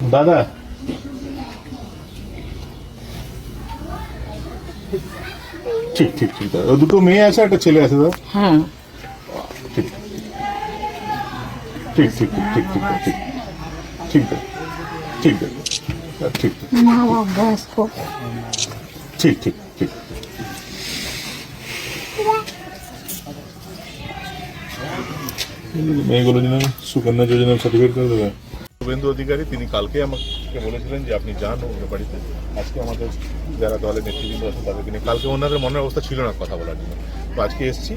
দাদা ঠিক ঠিক ঠিক দাদা দুটো মেয়ে আছে একটা ছেলে আছে দাদা হ্যাঁ ঠিক ঠিক ঠিক ঠিক ঠিক ঠিক ঠিক দাদা ঠিক দাদা ঠিক ঠিক ঠিক ঠিক মেয়েগুলো যেন সুকন্যা যোজনার সার্টিফিকেট করে দেবে শুভেন্দু অধিকারী, তিনি কালকে আমাকে বলেছিলেন যে আপনি যান ওনার বাড়িতে। আজকে আমাদের যারা দলের নেতৃবৃন্দ আছেন তাদেরকে নিয়ে কালকে ওনাদের মনের অবস্থা ছিল না কথা বলার জন্য। তো আজকে এসেছি।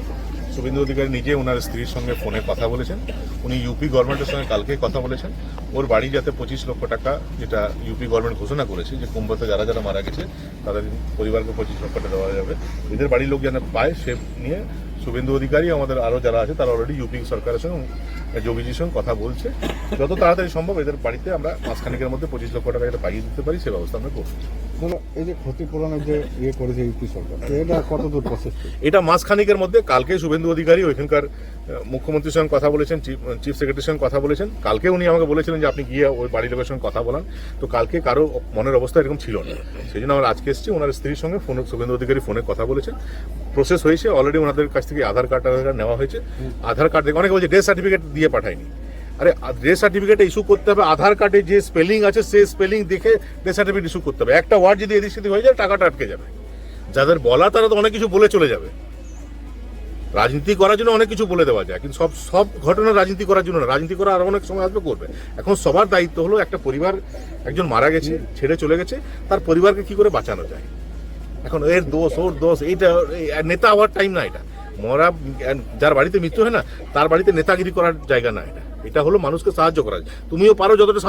শুভেন্দু অধিকারী নিজে ওনার স্ত্রীর সঙ্গে ফোনে কথা বলেছেন। উনি ইউপি গভর্নমেন্টের সঙ্গে কালকে কথা বলেছেন। ওর বাড়ি যাতে পঁচিশ লক্ষ টাকা যেটা ইউপি গভর্নমেন্ট ঘোষণা করেছে যে কুম্ভতে যারা যারা মারা গেছে, তাদের পরিবারকে পঁচিশ লক্ষ টাকা দেওয়া যাবে। এদের বাড়ির লোক যেন পায়, সে নিয়ে শুভেন্দু অধিকারী আমাদের আরও যারা আছে তারা অলরেডি ইউপি সরকারের সঙ্গে যোগীজির সঙ্গে কথা বলছে। যত তাড়াতাড়ি সম্ভব এদের বাড়িতে আমরা মাসখানেকের মধ্যে পঁচিশ লক্ষ টাকা এটা পাইয়ে দিতে পারি সে ব্যবস্থা আমরা করব। ধরো এই যে ক্ষতিপূরণের যে ইয়ে করেছে ইউপি সরকার এটা কতদূর প্রসেস এটা মাসখানেকের মধ্যে কালকে শুভেন্দু অধিকারী ওইখানকার মুখ্যমন্ত্রীর সঙ্গে কথা বলেছেন চিফ- চিফ সেক্রেটারির সঙ্গে কথা বলেছেন। কালকে উনি আমাকে বলেছিলেন যে আপনি গিয়ে ওই বাড়ির লোকের সঙ্গে কথা বলান। তো কালকে কারও মনের অবস্থা এরকম ছিল না। সেই জন্য আমরা আজকে এসেছি ওনার স্ত্রীর সঙ্গে ফোনে শুভেন্দু অধিকারী ফোনে কথা বলেছেন। প্রসেস হয়েছে অলরেডি ওনাদের কাছ থেকে আধার কার্ড টাধার কার্ড নেওয়া হয়েছে। আধার কার্ড দেখে অনেকে বলছে ডেথ সার্টিফিকেট দিয়ে পাঠায়নি। আরে ডেথ সার্টিফিকেট ইস্যু করতে হবে, আধার কার্ডে যে স্পেলিং আছে সেই স্পেলিং দেখে ডেথ সার্টিফিকেট ইস্যু করতে হবে। একটা ওয়ার্ড যদি এদিক সেদিক হয়ে যায়, টাকাটা আটকে যাবে। যাদের বলা তারা তো অনেক কিছু বলে চলে যাবে। রাজনীতি করার জন্য অনেক কিছু বলে দেওয়া যায়, কিন্তু সব সব ঘটনা রাজনীতি করার জন্য না। রাজনীতি করা আরও অনেক সময় আসবে, করবে। এখন সবার দায়িত্ব হলো, একটা পরিবার একজন মারা গেছে, ছেড়ে চলে গেছে, তার পরিবারকে কি করে বাঁচানো যায়? এখন এর দোষ, ওর দোষ, এইটা নেতা হওয়ার টাইম না এটা। মরা, যার বাড়িতে মৃত্যু হয় না, তার বাড়িতে নেতাগিরি করার জায়গা না এটা। এটা হলো মানুষকে সাহায্য করা। তুমিও পারো যতটা সাহায্য